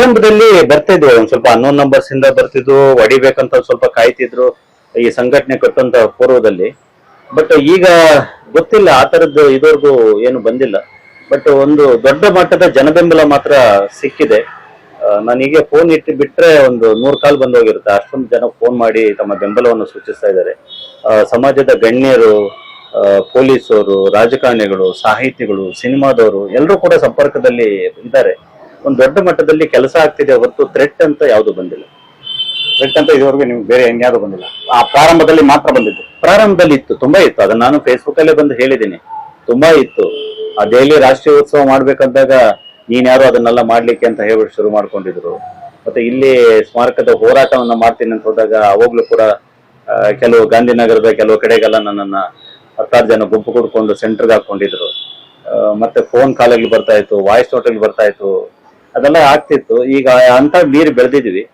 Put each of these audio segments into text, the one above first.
ಆರಂಭದಲ್ಲಿ ಬರ್ತಾ ಇದ್ವು ಒಂದ್ ಸ್ವಲ್ಪ ಅನ್ನೋನ್ ನಂಬರ್ಸ್ ಇಂದ ಬರ್ತಿದ್ವು, ಹೊಡಿಬೇಕಂತ ಸ್ವಲ್ಪ ಕಾಯ್ತಿದ್ರು ಈ ಸಂಘಟನೆ ಕಟ್ಟಂತ ಪೂರ್ವದಲ್ಲಿ. ಬಟ್ ಈಗ ಗೊತ್ತಿಲ್ಲ, ಆ ತರದ್ದು ಇದುವರೆಗೂ ಏನು ಬಂದಿಲ್ಲ. ಬಟ್ ಒಂದು ದೊಡ್ಡ ಮಟ್ಟದ ಜನಬೆಂಬಲ ಮಾತ್ರ ಸಿಕ್ಕಿದೆ. ನಾನು ನನಗೆ ಫೋನ್ ಇಟ್ಟು ಬಿಟ್ರೆ ಒಂದು ನೂರ್ ಕಾಲ್ ಬಂದೋಗಿರುತ್ತೆ ಅಷ್ಟೊಂದು ಜನ ಫೋನ್ ಮಾಡಿ ತಮ್ಮ ಬೆಂಬಲವನ್ನು ಸೂಚಿಸ್ತಾ ಇದ್ದಾರೆ. ಸಮಾಜದ ಗಣ್ಯರು ಪೊಲೀಸರು, ರಾಜಕಾರಣಿಗಳು, ಸಾಹಿತಿಗಳು, ಸಿನಿಮಾದವರು ಎಲ್ಲರೂ ಕೂಡ ಸಂಪರ್ಕದಲ್ಲಿ ಇದ್ದಾರೆ. ಒಂದು ದೊಡ್ಡ ಮಟ್ಟದಲ್ಲಿ ಕೆಲಸ ಆಗ್ತಿದೆ ಹೊರತು ಥ್ರೆಟ್ ಅಂತ ಯಾವುದು ಬಂದಿಲ್ಲ. ಥ್ರೆಟ್ ಅಂತ ಇದುವರೆಗೂ ನಿಮ್ಗೆ ಬೇರೆ ಇನ್ಯಾವುದು ಬಂದಿಲ್ಲ. ಆ ಪ್ರಾರಂಭದಲ್ಲಿ ಮಾತ್ರ ಬಂದಿದ್ದು. ಪ್ರಾರಂಭದಲ್ಲಿ ಇತ್ತು ತುಂಬಾ ಇತ್ತು. ಅದನ್ನ ನಾನು ಫೇಸ್ಬುಕ್ ಅಲ್ಲೇ ಬಂದು ಹೇಳಿದ್ದೀನಿ. ತುಂಬಾ ಇತ್ತು. ಆ ದೆಹಲಿ ರಾಷ್ಟ್ರೀಯ ಉತ್ಸವ ಮಾಡ್ಬೇಕಂದಾಗ ನೀನ್ ಯಾರು ಅದನ್ನೆಲ್ಲ ಮಾಡ್ಲಿಕ್ಕೆ ಅಂತ ಹೇಳ್ಬಿಟ್ಟು ಶುರು ಮಾಡ್ಕೊಂಡಿದ್ರು. ಮತ್ತೆ ಇಲ್ಲಿ ಸ್ಮಾರಕದ ಹೋರಾಟವನ್ನ ಮಾಡ್ತೀನಿ ಅಂತ ಹೋದಾಗ ಅವಾಗ್ಲೂ ಕೂಡ ಕೆಲವು ಗಾಂಧಿನಗರದ ಕೆಲವು ಕಡೆಗೆಲ್ಲ ನನ್ನನ್ನ ಹತ್ತಾರು ಜನ ಗುಂಪು ಕುಡ್ಕೊಂಡು ಸೆಂಟರ್ಗೆ ಹಾಕೊಂಡಿದ್ರು ಮತ್ತೆ ಫೋನ್ ಕಾಲಲ್ಲಿ ಬರ್ತಾ ಇತ್ತು ವಾಯ್ಸ್ ನೋಟಲ್ಲಿ ಬರ್ತಾ ಇತ್ತು. ಅದೆಲ್ಲ ಆಗ್ತಿತ್ತು. ಈಗ ಅಂತ ಮೀರಿ ಬೆಳೆದಿದ್ವಿ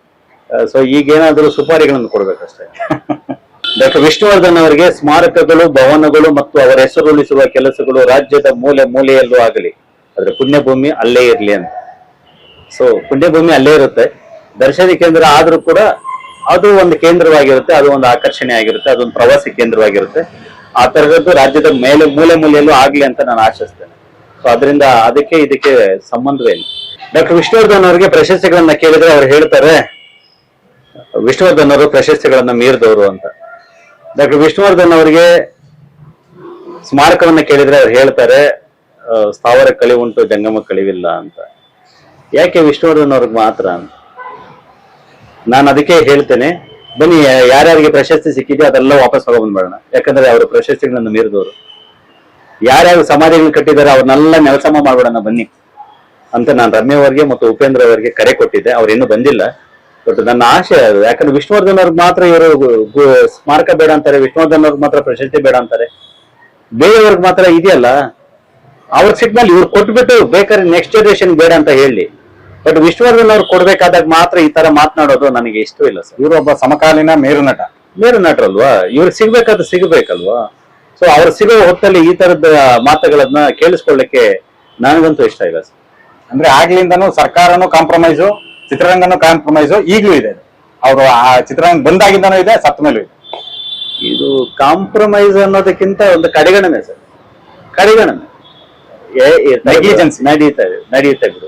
ಸೊ ಈಗೇನಾದರೂ ಸುಪಾರಿಗಳನ್ನು ಕೊಡ್ಬೇಕಷ್ಟೇ. ಡಾಕ್ಟರ್ ವಿಷ್ಣುವರ್ಧನ್ ಅವರಿಗೆ ಸ್ಮಾರಕಗಳು ಭವನಗಳು ಮತ್ತು ಅವರ ಹೆಸರು ಉಳಿಸುವ ಕೆಲಸಗಳು ರಾಜ್ಯದ ಮೂಲೆ ಮೂಲೆಯಲ್ಲೂ ಆಗಲಿ. ಆದ್ರೆ ಪುಣ್ಯಭೂಮಿ ಅಲ್ಲೇ ಇರಲಿ ಅಂತ. ಸೊ ಪುಣ್ಯಭೂಮಿ ಅಲ್ಲೇ ಇರುತ್ತೆ. ದರ್ಶನ ಕೇಂದ್ರ ಆದ್ರೂ ಕೂಡ ಅದು ಒಂದು ಕೇಂದ್ರವಾಗಿರುತ್ತೆ ಅದು ಒಂದು ಆಕರ್ಷಣೆ ಆಗಿರುತ್ತೆ ಅದೊಂದು ಪ್ರವಾಸಿ ಕೇಂದ್ರವಾಗಿರುತ್ತೆ. ಆ ತರಹದ್ದು ರಾಜ್ಯದ ಮೇಲೆ ಮೂಲೆ ಮೂಲೆಯಲ್ಲೂ ಆಗ್ಲಿ ಅಂತ ನಾನು ಆಶಿಸ್ತೇನೆ. ಸೊ ಅದರಿಂದ ಅದಕ್ಕೆ ಇದಕ್ಕೆ ಸಂಬಂಧವೇನು ಡಾಕ್ಟರ್ ವಿಷ್ಣುವರ್ಧನ್ ಅವರಿಗೆ ಪ್ರಶಸ್ತಿಗಳನ್ನ ಕೇಳಿದ್ರೆ ಅವ್ರು ಹೇಳ್ತಾರೆ, ವಿಷ್ಣುವರ್ಧನ್ ಅವರು ಪ್ರಶಸ್ತಿಗಳನ್ನ ಮೀರಿದವರು ಅಂತ. ಡಾಕ್ಟರ್ ವಿಷ್ಣುವರ್ಧನ್ ಅವರಿಗೆ ಸ್ಮಾರಕವನ್ನ ಕೇಳಿದ್ರೆ ಅವ್ರು ಹೇಳ್ತಾರೆ ಸ್ಥಾವರ ಕಳಿ ಉಂಟು, ಜಂಗಮ ಕಳಿವಿಲ್ಲ ಅಂತ. ಯಾಕೆ ವಿಷ್ಣುವರ್ಧನ್ ಅವ್ರಿಗೆ ಮಾತ್ರ ಅಂತ? ನಾನು ಅದಕ್ಕೆ ಹೇಳ್ತೇನೆ, ಬನ್ನಿ, ಯಾರ್ಯಾರಿಗೆ ಪ್ರಶಸ್ತಿ ಸಿಕ್ಕಿದೆ ಅದೆಲ್ಲ ವಾಪಸ್ ತಗೊಂಡ್ಬಂದ್ಬೇಡ ಯಾಕಂದ್ರೆ ಅವರು ಪ್ರಶಸ್ತಿಗಳನ್ನ ಮೀರಿದವರು. ಯಾರ್ಯಾರು ಸಮಾಧಿಗಳು ಕಟ್ಟಿದ್ದಾರೆ ಅವ್ರನ್ನೆಲ್ಲ ನೆಲಸಮ ಮಾಡ್ಬೇಡಣ ಬನ್ನಿ ಅಂತ ನಾನು ರಮ್ಯ ಅವರಿಗೆ ಮತ್ತು ಉಪೇಂದ್ರ ಅವರಿಗೆ ಕರೆ ಕೊಟ್ಟಿದ್ದೆ. ಅವ್ರು ಇನ್ನೂ ಬಂದಿಲ್ಲ. ಬಟ್ ನನ್ನ ಆಶೆ ಅದು. ಯಾಕಂದ್ರೆ ವಿಷ್ಣುವರ್ಧನ್ ಅವ್ರಿಗೆ ಮಾತ್ರ ಇವರು ಸ್ಮಾರಕ ಬೇಡ ಅಂತಾರೆ ವಿಷ್ಣುವರ್ಧನ್ ಅವ್ರಿಗೆ ಮಾತ್ರ ಪ್ರಶಸ್ತಿ ಬೇಡ ಅಂತಾರೆ. ಬೇರೆಯವ್ರಿಗೆ ಮಾತ್ರ ಇದೆಯಲ್ಲ. ಅವ್ರ ಸಿಗ್ನಲ್ ಇವ್ರು ಕೊಟ್ಬಿಟ್ಟು ಬೇಕಾದ್ರೆ ನೆಕ್ಸ್ಟ್ ಜನರೇಷನ್ ಬೇಡ ಅಂತ ಹೇಳಿ. ಬಟ್ ವಿಷ್ಣುವರ್ಧನ್ ಅವ್ರು ಕೊಡ್ಬೇಕಾದಾಗ ಮಾತ್ರ ಈ ತರ ಮಾತನಾಡೋದು ನನಗೆ ಇಷ್ಟವಿಲ್ಲ ಸರ್. ಇವರು ಒಬ್ಬ ಸಮಕಾಲೀನ ಮೇರು ನಟ ಮೇರು ನಟರಲ್ವಾ ಇವ್ರಿಗೆ ಸಿಗ್ಬೇಕಾದ್ರೆ ಸಿಗಬೇಕಲ್ವಾ? ಸೊ ಅವ್ರು ಸಿಗೋ ಹೊತ್ತಲ್ಲಿ ಈ ತರದ ಮಾತುಗಳನ್ನ ಕೇಳಿಸ್ಕೊಳ್ಳಿಕ್ಕೆ ನನಗಂತೂ ಇಷ್ಟ ಇಲ್ಲ ಸರ್. ಅಂದ್ರೆ ಆಗ್ಲಿಂದನೂ ಸರ್ಕಾರನು ಕಾಂಪ್ರಮೈಸು ಚಿತ್ರರಂಗನೂ ಕಾಂಪ್ರಮೈಸು ಈಗಲೂ ಇದೆ ಅವರು ಆ ಚಿತ್ರರಂಗ ಬಂದಾಗಿಂದನೂ ಇದೆ ಸತ್ತ ಮೇಲೂ ಇದೆ. ಇದು ಕಾಂಪ್ರಮೈಸ್ ಅನ್ನೋದಕ್ಕಿಂತ ಒಂದು ಕಡೆಗಣನೆ ಸರ್. ಕಡೆಗಣನೆ. ನಡೀತಾ ಇದೆ ನಡೀತಾ ಬಿಡು.